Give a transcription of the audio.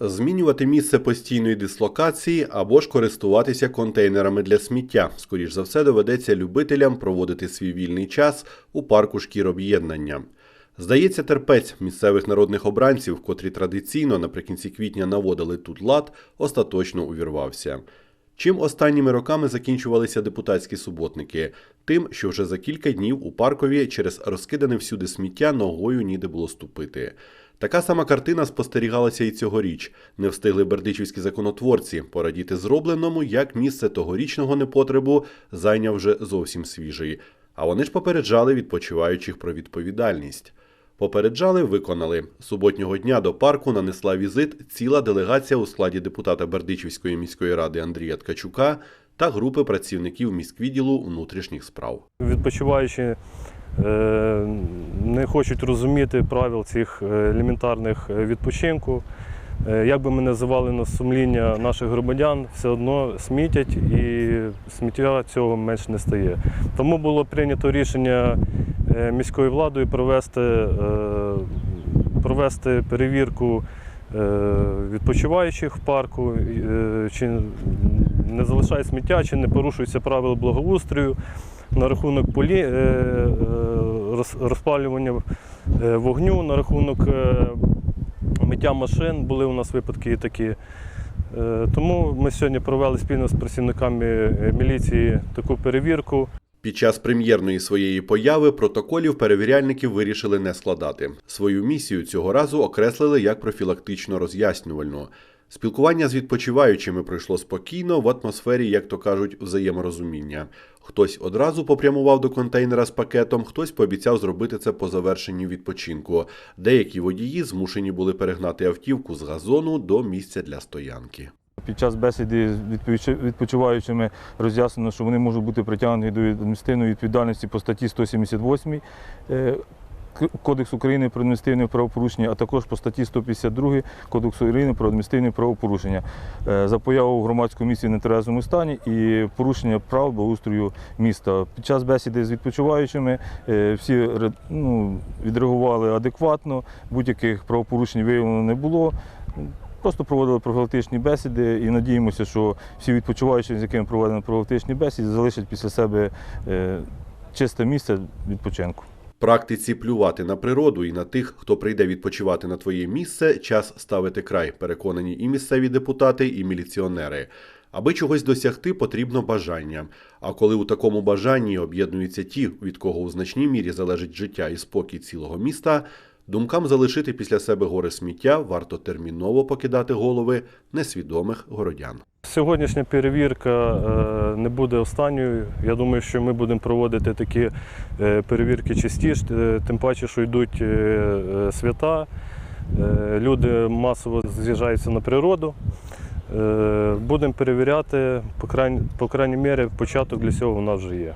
Змінювати місце постійної дислокації або ж користуватися контейнерами для сміття. Скоріш за все, доведеться любителям проводити свій вільний час у парку шкір об'єднання. Здається, терпець місцевих народних обранців, котрі традиційно наприкінці квітня наводили тут лад, остаточно увірвався. Чим останніми роками закінчувалися депутатські суботники? Тим, що вже за кілька днів у паркові через розкидане всюди сміття ногою ніде було ступити. Така сама картина спостерігалася і цьогоріч. Не встигли бердичівські законотворці порадіти зробленому, як місце тогорічного непотребу зайняв вже зовсім свіжий. А вони ж попереджали відпочиваючих про відповідальність. Попереджали, виконали. Суботнього дня до парку нанесла візит ціла делегація у складі депутата Бердичівської міської ради Андрія Ткачука та групи працівників міськвідділу внутрішніх справ. Відпочиваючи е, не хочуть розуміти правил цих е, елементарних е, відпочинку. Як би ми називали на сумління наших громадян, все одно смітять і сміття цього менш не стає. Тому було прийнято рішення міською владою провести, е, провести перевірку е, відпочиваючих в парку, е, чи не залишають сміття, чи не порушуються правила благоустрою на рахунок полі, е, е, роз- розпалювання е, вогню, на рахунок е, миття машин. Були у нас випадки і такі. Е, Тому ми сьогодні провели спільно з працівниками е, міліції таку перевірку. Під час прем'єрної своєї появи протоколів перевіряльників вирішили не складати. Свою місію цього разу окреслили як профілактично роз'яснювальну. Спілкування з відпочиваючими пройшло спокійно в атмосфері, як то кажуть, взаєморозуміння. Хтось одразу попрямував до контейнера з пакетом, хтось пообіцяв зробити це по завершенні відпочинку. Деякі водії змушені були перегнати автівку з газону до місця для стоянки. Під час бесіди з відпочиваючими роз'яснено, що вони можуть бути притягнені до адміністративної відповідальності по статті 178 е, Кодексу України про адміністративне правопорушення, а також по статті 152 Кодексу України про адміністративне правопорушення е, за появу в громадському місці в нетверезому стані і порушення прав благоустрою міста. Під час бесіди з відпочиваючими е, всі ну, відреагували адекватно, будь-яких правопорушень виявлено не було. Просто проводили профілактичні бесіди і надіємося, що всі відпочиваючі, з якими проведено профілактичні бесіди, залишать після себе е, чисте місце відпочинку. Практиці плювати на природу і на тих, хто прийде відпочивати на твоє місце, час ставити край, переконані і місцеві депутати, і міліціонери. Аби чогось досягти, потрібно бажання. А коли у такому бажанні об'єднуються ті, від кого у значній мірі залежить життя і спокій цілого міста, думкам залишити після себе гори сміття варто терміново покидати голови несвідомих городян. Сьогоднішня перевірка е, не буде останньою. Я думаю, що ми будемо проводити такі е, перевірки частіше, е, тим паче, що йдуть свята. Люди масово з'їжджаються на природу. Будемо перевіряти, по крайній, мірі, початок для цього у нас вже є.